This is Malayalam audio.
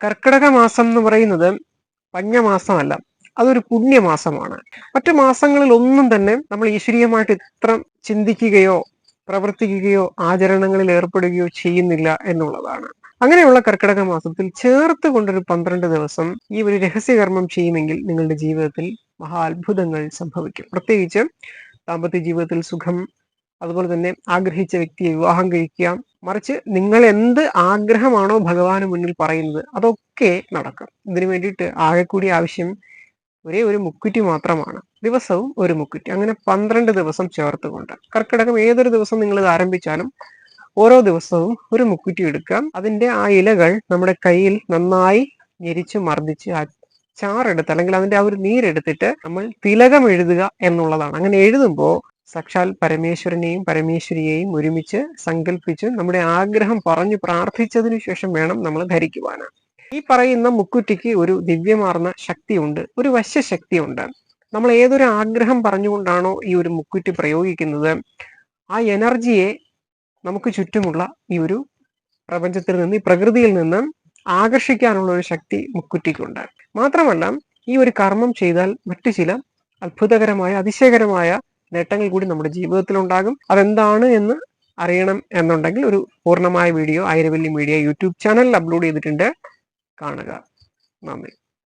കർക്കിടക മാസം എന്ന് പറയുന്നത് പഞ്ഞമാസമല്ല അതൊരു പുണ്യമാസമാണ്. മറ്റു മാസങ്ങളിൽ ഒന്നും തന്നെ നമ്മൾ ഈശ്വരീയമായിട്ട് ഇത്ര ചിന്തിക്കുകയോ പ്രവർത്തിക്കുകയോ ആചരണങ്ങളിൽ ഏർപ്പെടുകയോ ചെയ്യുന്നില്ല എന്നുള്ളതാണ്. അങ്ങനെയുള്ള കർക്കിടക മാസത്തിൽ ചേർത്ത് കൊണ്ടൊരു പന്ത്രണ്ട് ദിവസം ഈ ഒരു രഹസ്യകർമ്മം ചെയ്യുമെങ്കിൽ നിങ്ങളുടെ ജീവിതത്തിൽ മഹാ അത്ഭുതങ്ങൾ സംഭവിക്കും. പ്രത്യേകിച്ച് ദാമ്പത്യ ജീവിതത്തിൽ സുഖം അതുപോലെ തന്നെ ആഗ്രഹിച്ച വ്യക്തിയെ വിവാഹം കഴിക്കുക മറിച്ച് നിങ്ങൾ എന്ത് ആഗ്രഹമാണോ ഭഗവാന് മുന്നിൽ പറയുന്നത് അതൊക്കെ നടക്കും. ഇതിനു വേണ്ടിയിട്ട് ആകെക്കൂടി കൂടി ആവശ്യം ഒരേ ഒരു മുക്കുറ്റി മാത്രമാണ്. ദിവസവും ഒരു മുക്കുറ്റി. അങ്ങനെ പന്ത്രണ്ട് ദിവസം ചേർത്തുകൊണ്ട്. കർക്കിടകം ഏതൊരു ദിവസം നിങ്ങൾ ഇത് ആരംഭിച്ചാലും ഓരോ ദിവസവും ഒരു മുക്കുറ്റി എടുക്കാം. അതിന്റെ ആ ഇലകൾ നമ്മുടെ കയ്യിൽ നന്നായി ഞെരിച്ച് മർദ്ദിച്ച് ആ ചാറെടുത്ത് അല്ലെങ്കിൽ അതിന്റെ ആ ഒരു നീരെടുത്തിട്ട് നമ്മൾ തിലകം എഴുതുക എന്നുള്ളതാണ്. അങ്ങനെ എഴുതുമ്പോൾ സാക്ഷാൽ പരമേശ്വരനെയും പരമേശ്വരിയെയും ഒരുമിച്ച് സങ്കല്പിച്ച് നമ്മുടെ ആഗ്രഹം പറഞ്ഞു പ്രാർത്ഥിച്ചതിനു ശേഷം വേണം നമ്മൾ ധരിക്കുവാന്. ഈ പറയുന്ന മുക്കുറ്റിക്ക് ഒരു ദിവ്യമാർന്ന ശക്തിയുണ്ട് ഒരു വശ്യശക്തിയുണ്ട്. നമ്മൾ ഏതൊരു ആഗ്രഹം പറഞ്ഞുകൊണ്ടാണോ ഈ ഒരു മുക്കുറ്റി പ്രയോഗിക്കുന്നത് ആ എനർജിയെ നമുക്ക് ചുറ്റുമുള്ള ഈ ഒരു പ്രപഞ്ചത്തിൽ നിന്ന് ഈ പ്രകൃതിയിൽ നിന്ന് ആകർഷിക്കാനുള്ള ഒരു ശക്തി മുക്കുറ്റിക്കുണ്ട്. മാത്രമല്ല ഈ ഒരു കർമ്മം ചെയ്താൽ മറ്റു ചില അത്ഭുതകരമായ അതിശയകരമായ നേട്ടങ്ങൾ കൂടി നമ്മുടെ ജീവിതത്തിൽ ഉണ്ടാകും അതെന്താണ് എന്ന് അറിയണം എന്നുണ്ടെങ്കിൽ ഒരു പൂർണമായ വീഡിയോ ആയിരവല്ലി മീഡിയ യൂട്യൂബ് ചാനലിൽ അപ്ലോഡ് ചെയ്തിട്ടുണ്ട്. കാണുക. നന്ദി.